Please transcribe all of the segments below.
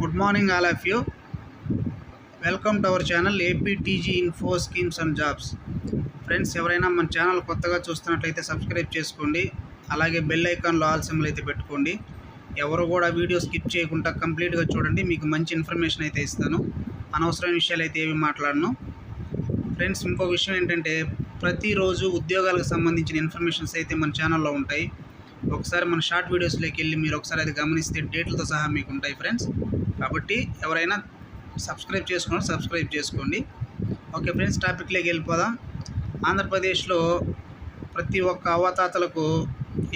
Good morning all of you. Welcome to our channel APTG info schemes and jobs friends ఎవరైనా మన channel కొత్తగా చూస్తున్నట్లయితే subscribe చేసుకోండి. అలాగే బెల్ ఐకాన్లో ఆల్ సిమ్లు అయితే పెట్టుకోండి. ఎవరు కూడా వీడియో స్కిప్ చేయకుండా కంప్లీట్గా చూడండి. మీకు మంచి ఇన్ఫర్మేషన్ అయితే ఇస్తాను. అనవసరమైన విషయాలు అయితే ఏమి మాట్లాడను. ఫ్రెండ్స్ ఇంకో విషయం ఏంటంటే ప్రతిరోజు ఉద్యోగాలకు సంబంధించిన ఇన్ఫర్మేషన్స్ అయితే మన ఛానల్లో ఉంటాయి. ఒకసారి మన షార్ట్ వీడియోస్లోకి వెళ్ళి మీరు ఒకసారి అది గమనిస్తే డేట్లతో సహా మీకు ఉంటాయి ఫ్రెండ్స్ కాబట్టి ఎవరైనా సబ్స్క్రైబ్ చేసుకున్నారు సబ్స్క్రైబ్ చేసుకోండి. ఓకే ఫ్రెండ్స్ టాపిక్లోకి వెళ్ళిపోదాం. ఆంధ్రప్రదేశ్లో ప్రతి ఒక్క అవతాతలకు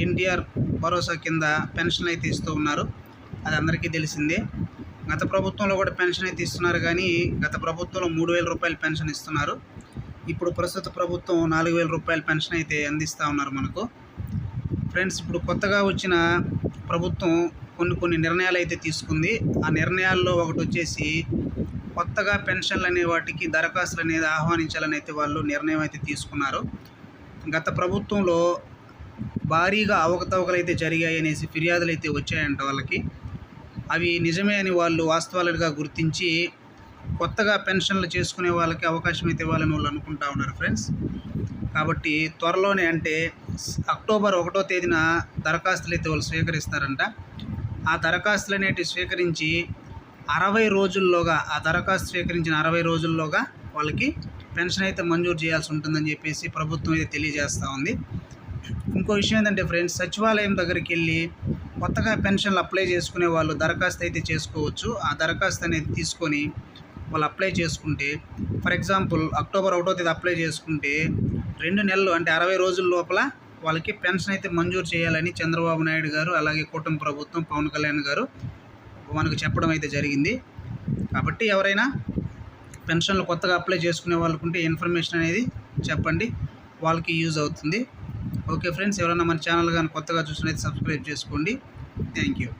ఎన్టీఆర్ భరోసా కింద పెన్షన్ అయితే ఇస్తూ ఉన్నారు. అది అందరికీ తెలిసిందే. గత ప్రభుత్వంలో కూడా పెన్షన్ అయితే ఇస్తున్నారు కానీ గత ప్రభుత్వంలో మూడు వేల రూపాయలు పెన్షన్ ఇస్తున్నారు. ఇప్పుడు ప్రస్తుత ప్రభుత్వం నాలుగు వేల రూపాయల పెన్షన్ అయితే అందిస్తూ ఉన్నారు మనకు. ఫ్రెండ్స్ ఇప్పుడు కొత్తగా వచ్చిన ప్రభుత్వం కొన్ని కొన్ని నిర్ణయాలు అయితే తీసుకుంది. ఆ నిర్ణయాల్లో ఒకటి వచ్చేసి కొత్తగా పెన్షన్లు అనే వాటికి దరఖాస్తులు అనేది ఆహ్వానించాలని అయితే వాళ్ళు నిర్ణయం అయితే తీసుకున్నారు. గత ప్రభుత్వంలో భారీగా అవకతవకలు అయితే జరిగాయి అనేసి ఫిర్యాదులు అయితే వచ్చాయంట వాళ్ళకి. అవి నిజమే అని వాళ్ళు వాస్తవాలుగా గుర్తించి కొత్తగా పెన్షన్లు చేసుకునే వాళ్ళకి అవకాశం అయితే ఇవ్వాలని వాళ్ళు అనుకుంటా ఉన్నారు ఫ్రెండ్స్. కాబట్టి త్వరలోనే అంటే అక్టోబర్ ఒకటో తేదీన దరఖాస్తులు అయితే వాళ్ళు స్వీకరిస్తారంట. ఆ దరఖాస్తులు అనేటివి స్వీకరించి అరవై రోజుల్లోగా ఆ దరఖాస్తు స్వీకరించిన అరవై రోజుల్లోగా వాళ్ళకి పెన్షన్ అయితే మంజూరు చేయాల్సి ఉంటుందని చెప్పేసి ప్రభుత్వం అయితే తెలియజేస్తూ ఉంది. ఇంకో విషయం ఏంటంటే ఫ్రెండ్స్ సచివాలయం దగ్గరికి వెళ్ళి కొత్తగా పెన్షన్లు అప్లై చేసుకునే వాళ్ళు దరఖాస్తు అయితే చేసుకోవచ్చు. ఆ దరఖాస్తు అనేది తీసుకొని వాళ్ళు అప్లై చేసుకుంటే ఫర్ ఎగ్జాంపుల్ అక్టోబర్ ఒకటో తేదీ అప్లై చేసుకుంటే రెండు నెలలు అంటే అరవై రోజుల లోపల వాళ్ళకి పెన్షన్ అయితే మంజూరు చేయాలని చంద్రబాబు నాయుడు గారు అలాగే కూటమి ప్రభుత్వం పవన్ కళ్యాణ్ గారు మనకు చెప్పడం అయితే జరిగింది. కాబట్టి ఎవరైనా పెన్షన్లు కొత్తగా అప్లై చేసుకునే వాళ్ళకుంటే ఇన్ఫర్మేషన్ అనేది చెప్పండి. వాళ్ళకి యూజ్ అవుతుంది. ఓకే ఫ్రెండ్స్ ఎవరైనా మన ఛానల్ కానీ కొత్తగా చూసినైతే సబ్స్క్రైబ్ చేసుకోండి. Thank you.